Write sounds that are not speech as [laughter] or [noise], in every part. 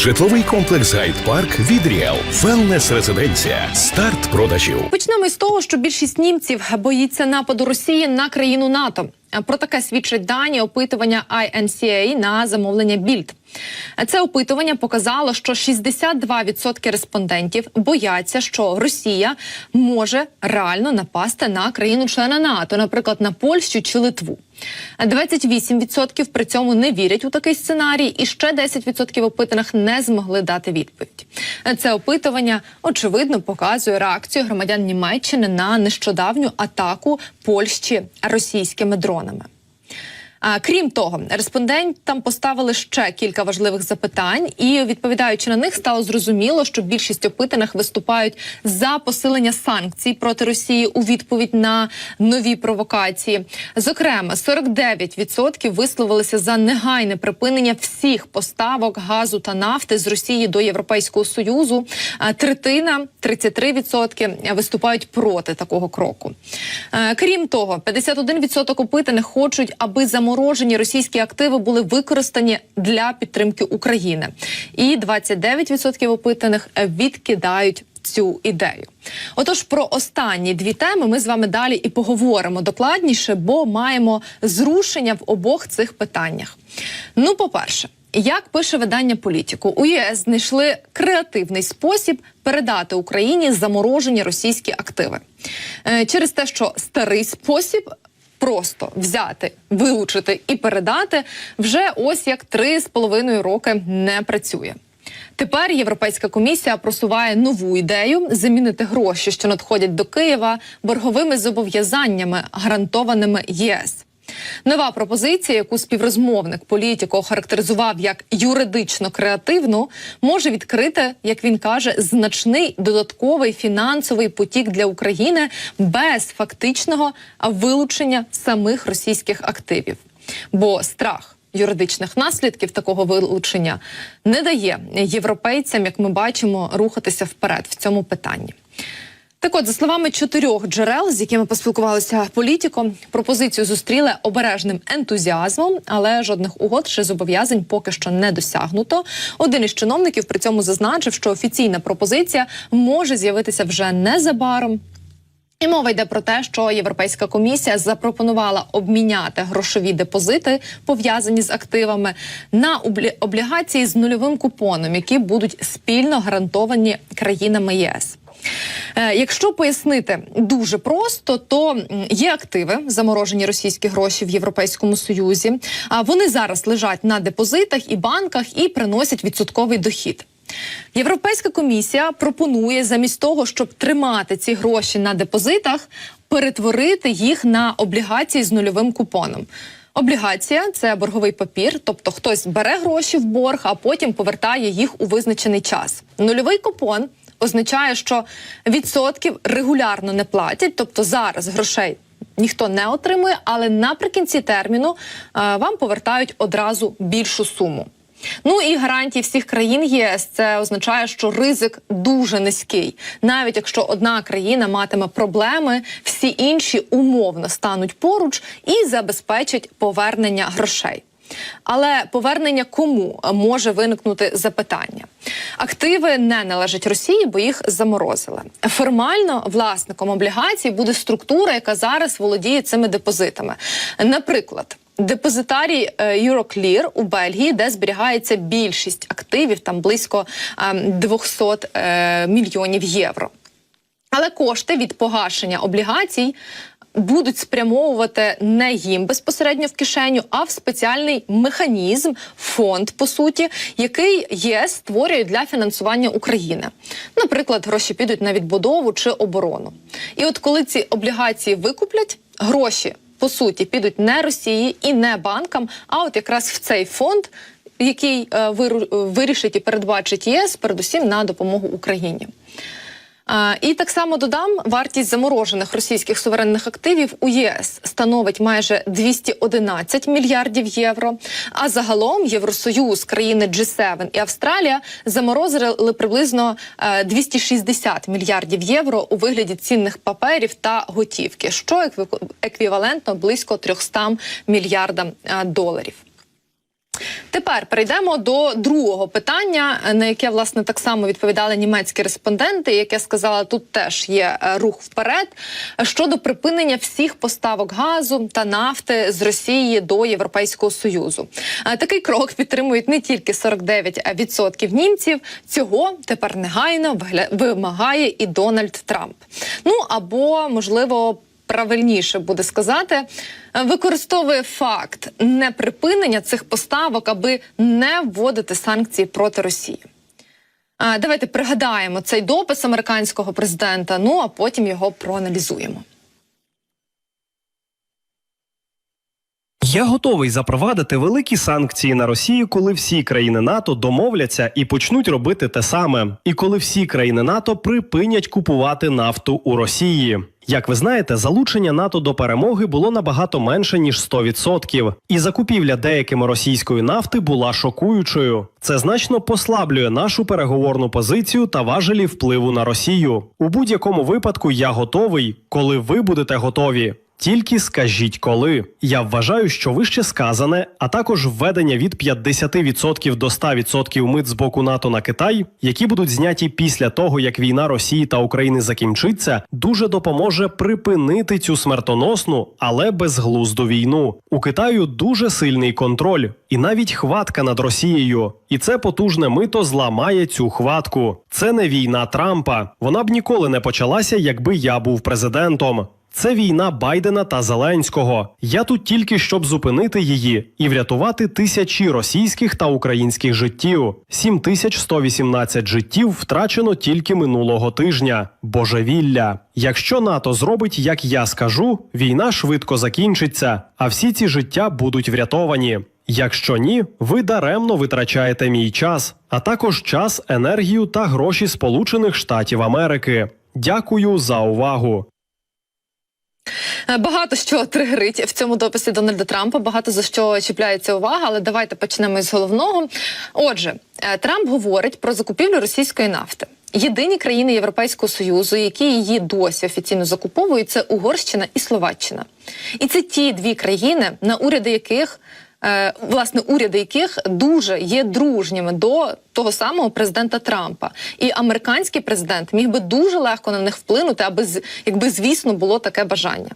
Житловий комплекс Гайд Парк від Ріел. Велнес резиденція. Старт продажів. Почнемо з того, що більшість німців боїться нападу Росії на країну НАТО. Про таке свідчать дані опитування INCA на замовлення Більд. Це опитування показало, що 62% респондентів бояться, що Росія може реально напасти на країну-члена НАТО, наприклад, на Польщу чи Литву. 28% при цьому не вірять у такий сценарій, і ще 10% опитаних не змогли дати відповідь. Це опитування очевидно показує реакцію громадян Німеччини на нещодавню атаку Польщі російськими дронами. А, крім того, респондентам поставили ще кілька важливих запитань, і відповідаючи на них, стало зрозуміло, що більшість опитаних виступають за посилення санкцій проти Росії у відповідь на нові провокації. Зокрема, 49% висловилися за негайне припинення всіх поставок газу та нафти з Росії до Європейського союзу. Третина 33% виступають проти такого кроку. Крім того, 51% опитаних хочуть, аби заморожені російські активи були використані для підтримки України, і 29% опитаних відкидають. Цю ідею, отож, про останні дві теми ми з вами далі і поговоримо докладніше, бо маємо зрушення в обох цих питаннях. Ну, по-перше, як пише видання політику, у ЄС знайшли креативний спосіб передати Україні заморожені російські активи Е, через те, що старий спосіб. Просто взяти, вилучити і передати вже ось як три з половиною роки не працює. Тепер Європейська комісія просуває нову ідею замінити гроші, що надходять до Києва, борговими зобов'язаннями, гарантованими ЄС. Нова пропозиція, яку співрозмовник політико охарактеризував як юридично креативну, може відкрити, як він каже, значний додатковий фінансовий потік для України без фактичного вилучення самих російських активів. Бо страх юридичних наслідків такого вилучення не дає європейцям, як ми бачимо, рухатися вперед в цьому питанні. Так от, за словами чотирьох джерел, з якими поспілкувалися політиком, пропозицію зустріли обережним ентузіазмом, але жодних угод чи зобов'язань поки що не досягнуто. Один із чиновників при цьому зазначив, що офіційна пропозиція може з'явитися вже незабаром. І мова йде про те, що Європейська комісія запропонувала обміняти грошові депозити, пов'язані з активами, на облі- облігації з нульовим купоном, які будуть спільно гарантовані країнами ЄС. Е, Якщо пояснити дуже просто, то є активи, заморожені російські гроші в Європейському Союзі. А вони зараз лежать на депозитах і банках і приносять відсотковий дохід. Європейська комісія пропонує замість того, щоб тримати ці гроші на депозитах, перетворити їх на облігації з нульовим купоном. Облігація це борговий папір, тобто хтось бере гроші в борг, а потім повертає їх у визначений час. Нульовий купон означає, що відсотків регулярно не платять, тобто зараз грошей ніхто не отримує, але наприкінці терміну е, вам повертають одразу більшу суму. Ну і гарантії всіх країн ЄС це означає, що ризик дуже низький. Навіть якщо одна країна матиме проблеми, всі інші умовно стануть поруч і забезпечать повернення грошей. Але повернення кому може виникнути запитання? Активи не належать Росії, бо їх заморозили. Формально власником облігацій буде структура, яка зараз володіє цими депозитами. Наприклад. Депозитарій е, Euroclear у Бельгії, де зберігається більшість активів, там близько ем, 200 е, мільйонів євро. Але кошти від погашення облігацій будуть спрямовувати не їм безпосередньо в кишеню, а в спеціальний механізм, фонд по суті, який ЄС створює для фінансування України. Наприклад, гроші підуть на відбудову чи оборону. І от коли ці облігації викуплять, гроші по суті підуть не Росії і не банкам, а от якраз в цей фонд. Який е, вирішить і передбачить ЄС, передусім на допомогу Україні. І так само додам, вартість заморожених російських суверенних активів у ЄС становить майже 211 мільярдів євро. А загалом Євросоюз, країни G7 і Австралія заморозили приблизно е, 260 мільярдів євро у вигляді цінних паперів та готівки, що екві- еквівалентно близько 300 мільярдам е, доларів. Тепер перейдемо до другого питання, на яке власне так само відповідали німецькі респонденти. Як я сказала, тут теж є е, рух вперед щодо припинення всіх поставок газу та нафти з Росії до Європейського союзу. Е, Такий крок підтримують не тільки 49% німців. Цього тепер негайно вимагає і Дональд Трамп. Ну або можливо правильніше буде сказати, е, використовує факт неприпинення цих поставок, аби не вводити санкції проти Росії. Давайте пригадаємо цей допис американського президента. Ну а потім його проаналізуємо. Я готовий запровадити великі санкції на Росію, коли всі країни НАТО домовляться і почнуть робити те саме, і коли всі країни НАТО припинять купувати нафту у Росії. Як ви знаєте, залучення НАТО до перемоги було набагато менше ніж 100%. і закупівля деякими російської нафти була шокуючою. Це значно послаблює нашу переговорну позицію та важелі впливу на Росію. У будь-якому випадку я готовий, коли ви будете готові. Тільки скажіть коли. Я вважаю, що вище сказане, а також введення від 50% до 100% мит з боку НАТО на Китай, які будуть зняті після того, як війна Росії та України закінчиться, дуже допоможе припинити цю смертоносну, але безглузду війну. У Китаю дуже сильний контроль і навіть хватка над Росією. І це потужне мито зламає цю хватку. Це не війна Трампа. Вона б ніколи не почалася, якби я був президентом. Це війна Байдена та Зеленського. Я тут тільки щоб зупинити її і врятувати тисячі російських та українських життів. 7118 життів втрачено тільки минулого тижня. Божевілля. Якщо НАТО зробить, як я скажу, війна швидко закінчиться, а всі ці життя будуть врятовані. Якщо ні, ви даремно витрачаєте мій час, а також час, енергію та гроші Сполучених Штатів Америки. Дякую за увагу. Е, Багато що [laughs] тригерить в цьому дописі Дональда Трампа. Багато за що чіпляється увага, але давайте почнемо із головного. Отже, е, Трамп говорить про закупівлю російської нафти. Єдині країни Європейського союзу, які її досі офіційно закуповують, це Угорщина і Словаччина. І це ті дві країни, на уряди яких власне уряди яких дуже є дружніми до того самого президента Трампа. І американський президент міг би дуже легко на них вплинути, аби якби звісно було таке бажання.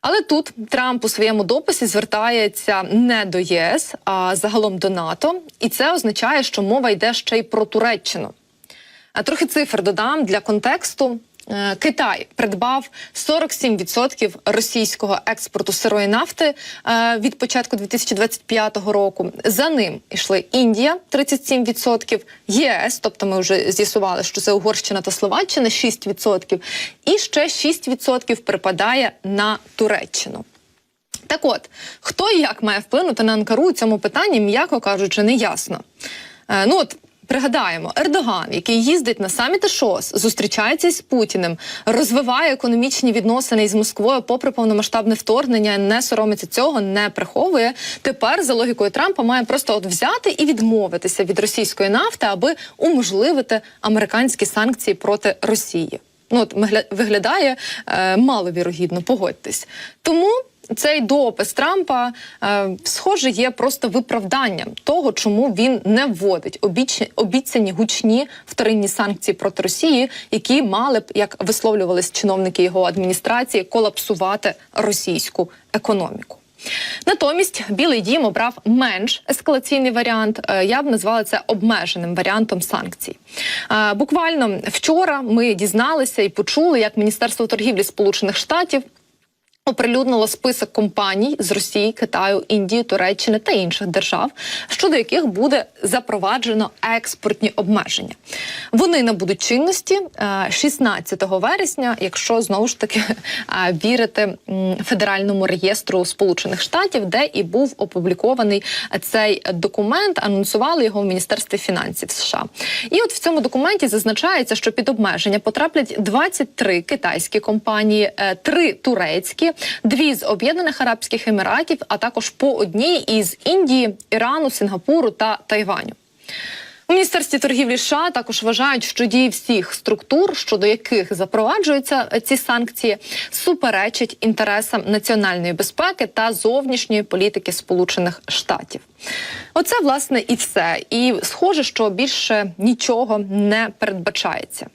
Але тут Трамп у своєму дописі звертається не до ЄС, а загалом до НАТО, і це означає, що мова йде ще й про Туреччину. А трохи цифр додам для контексту. Е, Китай придбав 47% російського експорту сирої нафти е, від початку 2025 року. За ним йшли Індія 37%, ЄС, тобто ми вже з'ясували, що це Угорщина та Словаччина 6%, і ще 6% припадає на Туреччину. Так от, хто і як має вплинути на Анкару у цьому питанні, м'яко кажучи, не ясно. Е, ну от. Пригадаємо, Ердоган, який їздить на саміти ШОС, зустрічається із Путіним, розвиває економічні відносини із Москвою, попри повномасштабне вторгнення, не соромиться цього, не приховує. Тепер, за логікою Трампа, має просто от взяти і відмовитися від російської нафти, аби уможливити американські санкції проти Росії. Ну от виглядає е, маловірогідно, погодьтесь. Тому цей допис Трампа, е, схоже, є просто виправданням того, чому він не вводить обіч- обіцяні гучні вторинні санкції проти Росії, які мали б, як висловлювались чиновники його адміністрації, колапсувати російську економіку. Натомість Білий Дім обрав менш ескалаційний варіант. Е, Я б назвала це обмеженим варіантом санкцій. Е, Буквально вчора ми дізналися і почули, як Міністерство торгівлі Сполучених Штатів оприлюднило список компаній з Росії, Китаю, Індії, Туреччини та інших держав, щодо яких буде запроваджено експортні обмеження. Вони набудуть чинності е, 16 вересня, якщо знову ж таки [laughs] е, вірити федеральному реєстру Сполучених Штатів, де і був опублікований цей документ. Анонсували його в Міністерстві фінансів США. І от в цьому документі зазначається, що під обмеження потраплять 23 китайські компанії, 3 турецькі, дві з Об'єднаних Арабських Еміратів, а також по одній із Індії, Ірану, Сінгапуру та Тайваню. У міністерстві торгівлі США також вважають, що дії всіх структур, щодо яких запроваджуються ці санкції, суперечать інтересам національної безпеки та зовнішньої політики Сполучених Штатів. Оце власне і все. І схоже, що більше нічого не передбачається.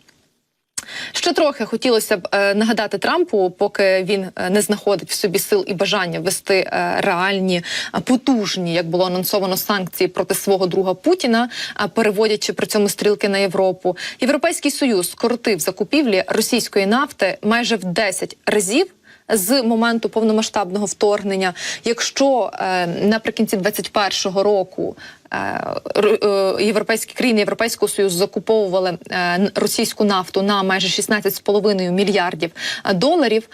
Ще трохи хотілося б е, нагадати Трампу, поки він е, не знаходить в собі сил і бажання вести е, реальні потужні, як було анонсовано, санкції проти свого друга Путіна, а переводячи при цьому стрілки на Європу. Європейський союз скоротив закупівлі російської нафти майже в 10 разів. З моменту повномасштабного вторгнення, якщо е, наприкінці 21-го року е, е, європейські країни Європейського союзу закуповували е, російську нафту на майже 16,5 мільярдів доларів,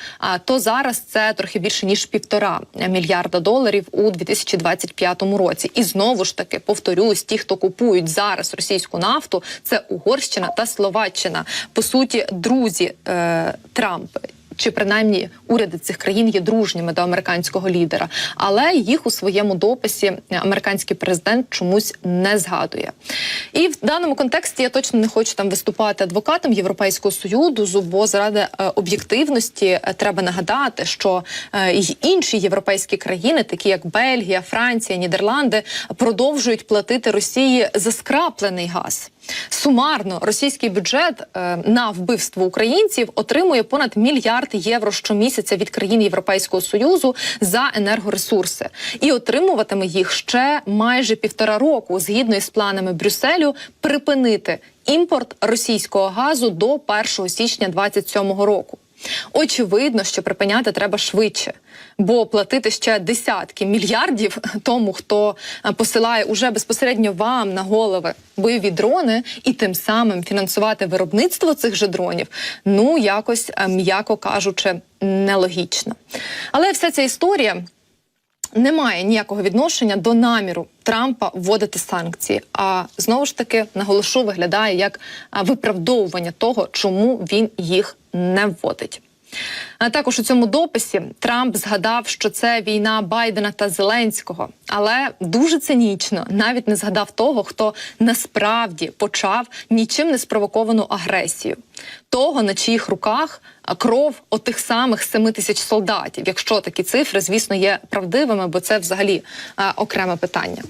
то зараз це трохи більше ніж півтора мільярда доларів у 2025 році. І знову ж таки повторюсь, ті, хто купують зараз російську нафту, це Угорщина та Словаччина. По суті, друзі Трампа чи принаймні уряди цих країн є дружніми до американського лідера, але їх у своєму дописі американський президент чомусь не згадує. І в даному контексті я точно не хочу там виступати адвокатом Європейського союзу, бо заради е, об'єктивності е, треба нагадати, що е, й інші європейські країни, такі як Бельгія, Франція, Нідерланди, продовжують платити Росії за скраплений газ. Сумарно російський бюджет е, на вбивство українців отримує понад мільярд євро щомісяця від країн Європейського союзу за енергоресурси, і отримуватиме їх ще майже півтора року, згідно із планами Брюсселю, припинити імпорт російського газу до 1 січня 2027 року. Очевидно, що припиняти треба швидше, бо платити ще десятки мільярдів тому, хто е, посилає уже безпосередньо вам на голови бойові дрони, і тим самим фінансувати виробництво цих же дронів, ну якось е, м'яко кажучи, нелогічно. Але вся ця історія не має ніякого відношення до наміру Трампа вводити санкції. А знову ж таки наголошу, виглядає як виправдовування того, чому він їх не вводить. А також у цьому дописі Трамп згадав, що це війна Байдена та Зеленського, але дуже цинічно навіть не згадав того, хто насправді почав нічим не спровоковану агресію, того на чиїх руках кров отих самих 7 тисяч солдатів. Якщо такі цифри, звісно, є правдивими, бо це взагалі а, окреме питання.